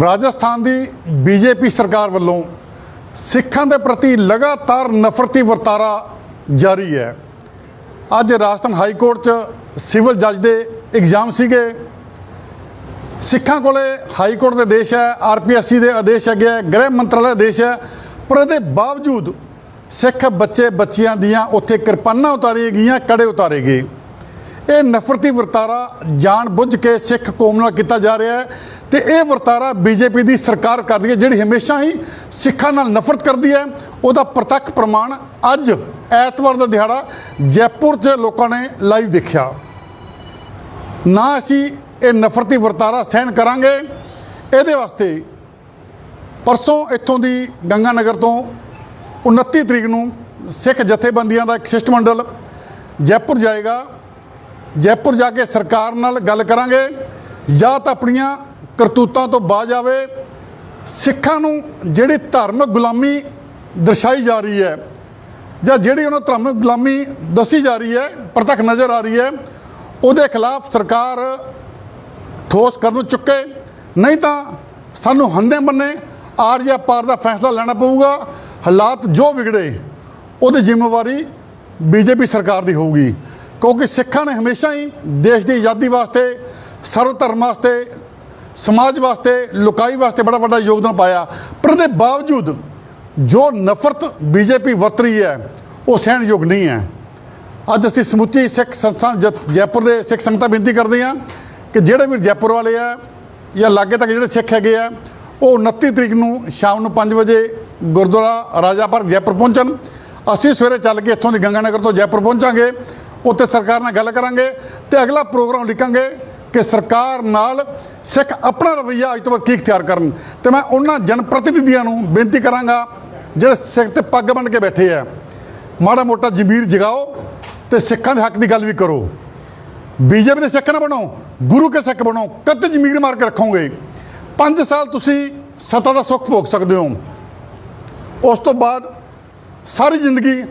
ਰਾਜਸਥਾਨ ਦੀ BJP ਸਰਕਾਰ ਵੱਲੋਂ ਸਿੱਖਾਂ ਦੇ ਪ੍ਰਤੀ ਲਗਾਤਾਰ ਨਫ਼ਰਤੀ ਵਰਤਾਰਾ ਜਾਰੀ ਹੈ। ਅੱਜ ਰਾਜਸਥਾਨ ਹਾਈ ਕੋਰਟ 'ਚ ਸਿਵਲ ਜੱਜ ਦੇ ਐਗਜ਼ਾਮ ਸੀਗੇ। ਸਿੱਖਾਂ ਕੋਲੇ ਹਾਈ ਕੋਰਟ ਦੇ ਆਦੇਸ਼ ਹੈ ਆਰਪੀਐਸਸੀ ਦੇ ਆਦੇਸ਼ ਹੈਗੇ ਹੈ, ਗ੍ਰਹਿ ਮੰਤਰਾਲੇ ਆਦੇਸ਼ ਹੈ। ਪਰ ਇਹਦੇ ਬਾਵਜੂਦ ਸਿੱਖ ਬੱਚੇ ਬੱਚੀਆਂ ਦੀਆਂ ਉੱਥੇ ਕਿਰਪਾਨਾਂ ਉਤਾਰੀਆਂ ਗਈਆਂ ਕੜੇ ਉਤਾਰੇ ਗਏ। ਇਹ ਨਫ਼ਰਤੀ ਵਰਤਾਰਾ ਜਾਣ ਬੁੱਝ ਕੇ ਸਿੱਖ ਕੌਮ ਨਾਲ ਕੀਤਾ ਜਾ ਰਿਹਾ ਹੈ ਤੇ ਇਹ ਵਰਤਾਰਾ ਬੀਜੇਪੀ ਦੀ ਸਰਕਾਰ ਕਰ ਰਹੀ ਹੈ, ਜਿਹੜੀ ਹਮੇਸ਼ਾ ਹੀ ਸਿੱਖਾਂ ਨਾਲ ਨਫ਼ਰਤ ਕਰਦੀ ਹੈ। ਉਹਦਾ ਪ੍ਰਤੱਖ ਪ੍ਰਮਾਣ ਅੱਜ ਐਤਵਾਰ ਦਾ ਦਿਹਾੜਾ ਜੈਪੁਰ 'ਚ ਲੋਕਾਂ ਨੇ ਲਾਈਵ ਦੇਖਿਆ। ਨਾ ਅਸੀਂ ਇਹ ਨਫ਼ਰਤੀ ਵਰਤਾਰਾ ਸਹਿਣ ਕਰਾਂਗੇ, ਇਹਦੇ ਵਾਸਤੇ ਪਰਸੋਂ ਇੱਥੋਂ ਦੀ ਗੰਗਾ ਨਗਰ ਤੋਂ 29 ਤਰੀਕ ਨੂੰ ਸਿੱਖ ਜਥੇਬੰਦੀਆਂ ਦਾ ਇੱਕ ਸ਼ਿਸ਼ਟਮੰਡਲ ਜੈਪੁਰ ਜਾਏਗਾ। ਜੈਪੁਰ ਜਾ ਕੇ ਸਰਕਾਰ ਨਾਲ ਗੱਲ ਕਰਾਂਗੇ। ਜਾਂ ਤਾਂ ਆਪਣੀਆਂ ਕਰਤੂਤਾਂ ਤੋਂ ਬਾਜ ਆਵੇ ਸਿੱਖਾਂ ਨੂੰ ਜਿਹੜੀ ਧਾਰਮਿਕ ਗੁਲਾਮੀ ਦਰਸਾਈ ਜਾ ਰਹੀ ਹੈ, ਜਾਂ ਜਿਹੜੀ ਉਹਨਾਂ ਧਾਰਮਿਕ ਗੁਲਾਮੀ ਦੱਸੀ ਜਾ ਰਹੀ ਹੈ, ਪ੍ਰਤੱਖ ਨਜ਼ਰ ਆ ਰਹੀ ਹੈ, ਉਹਦੇ ਖਿਲਾਫ ਸਰਕਾਰ ਠੋਸ ਕਦਮ ਚੁੱਕੇ। ਨਹੀਂ ਤਾਂ ਸਾਨੂੰ ਹੰਦੇ ਮੰਨੇ ਆਰ ਜਾਂ ਪਾਰ ਦਾ ਫੈਸਲਾ ਲੈਣਾ ਪਊਗਾ। ਹਾਲਾਤ ਜੋ ਵਿਗੜੇ, ਉਹਦੀ ਜ਼ਿੰਮੇਵਾਰੀ ਬੀਜੇਪੀ ਸਰਕਾਰ ਦੀ ਹੋਊਗੀ। ਕਿਉਂਕਿ ਸਿੱਖਾਂ ਨੇ ਹਮੇਸ਼ਾ ਹੀ ਦੇਸ਼ ਦੀ ਆਜ਼ਾਦੀ ਵਾਸਤੇ, ਸਰਵ ਧਰਮ ਵਾਸਤੇ, ਸਮਾਜ ਵਾਸਤੇ, ਲੁਕਾਈ ਵਾਸਤੇ ਬੜਾ ਵੱਡਾ ਯੋਗਦਾਨ ਪਾਇਆ। ਪਰ ਇਹਦੇ ਬਾਵਜੂਦ ਜੋ ਨਫ਼ਰਤ ਬੀਜੇਪੀ ਵਰਤ ਰਹੀ ਹੈ, ਉਹ ਸਹਿਣਯੋਗ ਨਹੀਂ ਹੈ। ਅੱਜ ਅਸੀਂ ਸਮੁੱਚੀ ਸਿੱਖ ਸੰਸਥਾ ਜ- ਜੈਪੁਰ ਦੇ ਸਿੱਖ ਸੰਗਤਾਂ ਬੇਨਤੀ ਕਰਦੇ ਹਾਂ ਕਿ ਜਿਹੜੇ ਵੀ ਜੈਪੁਰ ਵਾਲੇ ਆ ਜਾਂ ਲਾਗੇ ਤੱਕ ਜਿਹੜੇ ਸਿੱਖ ਹੈਗੇ ਆ, ਉਹ 29 ਤਰੀਕ ਨੂੰ ਸ਼ਾਮ ਨੂੰ 5 ਵਜੇ ਗੁਰਦੁਆਰਾ ਰਾਜਾ ਪਾਰਕ ਜੈਪੁਰ ਪਹੁੰਚਣ। ਅਸੀਂ ਸਵੇਰੇ ਚੱਲ ਕੇ ਇੱਥੋਂ ਦੀ ਗੰਗਾਨਗਰ ਤੋਂ ਜੈਪੁਰ ਪਹੁੰਚਾਂਗੇ। ਉੱਥੇ ਸਰਕਾਰ ਨਾਲ ਗੱਲ ਕਰਾਂਗੇ ਤੇ ਅਗਲਾ ਪ੍ਰੋਗਰਾਮ ਲਿਖਾਂਗੇ ਕਿ ਸਰਕਾਰ ਨਾਲ ਸਿੱਖ ਆਪਣਾ ਰਵੱਈਆ ਅੱਜ ਤੋਂ ਬਾਅਦ ਕੀ ਇਖਤਿਆਰ ਕਰਨ। ਤੇ ਮੈਂ ਉਹਨਾਂ ਜਨ ਪ੍ਰਤੀਨਿਧੀਆਂ ਨੂੰ ਬੇਨਤੀ ਕਰਾਂਗਾ, ਜਿਹੜੇ ਸਿੱਖ ਤੇ ਪੱਗ ਬਣ ਕੇ ਬੈਠੇ ਆ, ਮਾੜਾ ਮੋਟਾ ਜ਼ਮੀਰ ਜਗਾਓ ਤੇ ਸਿੱਖਾਂ ਦੇ ਹੱਕ ਦੀ ਗੱਲ ਵੀ ਕਰੋ। ਬੀਜੇਪੀ ਦੇ ਸਿੱਖ ਨਾ ਬਣੋ, ਗੁਰੂ ਕੇ ਸਿੱਖ ਬਣੋ ਕਦ ਜ਼ਮੀਰ ਮਾਰ ਕੇ ਰੱਖੋਗੇ। 5 ਸਾਲ ਤੁਸੀਂ ਸੱਤਾ ਦਾ ਸੁੱਖ ਭੋਗ ਸਕਦੇ ਹੋ। ਉਸ ਤੋਂ ਬਾਅਦ ਸਾਰੀ ਜ਼ਿੰਦਗੀ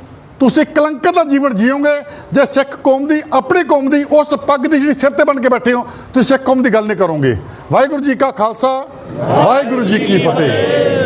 ਤੁਸੀਂ ਕਲੰਕਤ ਦਾ ਜੀਵਨ ਜੀਓਗੇ, ਜੇ ਸਿੱਖ ਕੌਮ ਦੀ, ਆਪਣੀ ਕੌਮ ਦੀ ਉਸ ਪੱਗ ਦੀ ਜਿਹੜੀ ਸਿਰ ਤੇ ਬਣ ਕੇ ਬੈਠੇ ਹੋ, ਤੁਸੀਂ ਸਿੱਖ ਕੌਮ ਦੀ ਗੱਲ ਨਹੀਂ ਕਰੋਗੇ। ਵਾਹਿਗੁਰੂ ਜੀ ਕਾ ਖਾਲਸਾ, ਵਾਹਿਗੁਰੂ ਜੀ ਕੀ ਫਤਿਹ।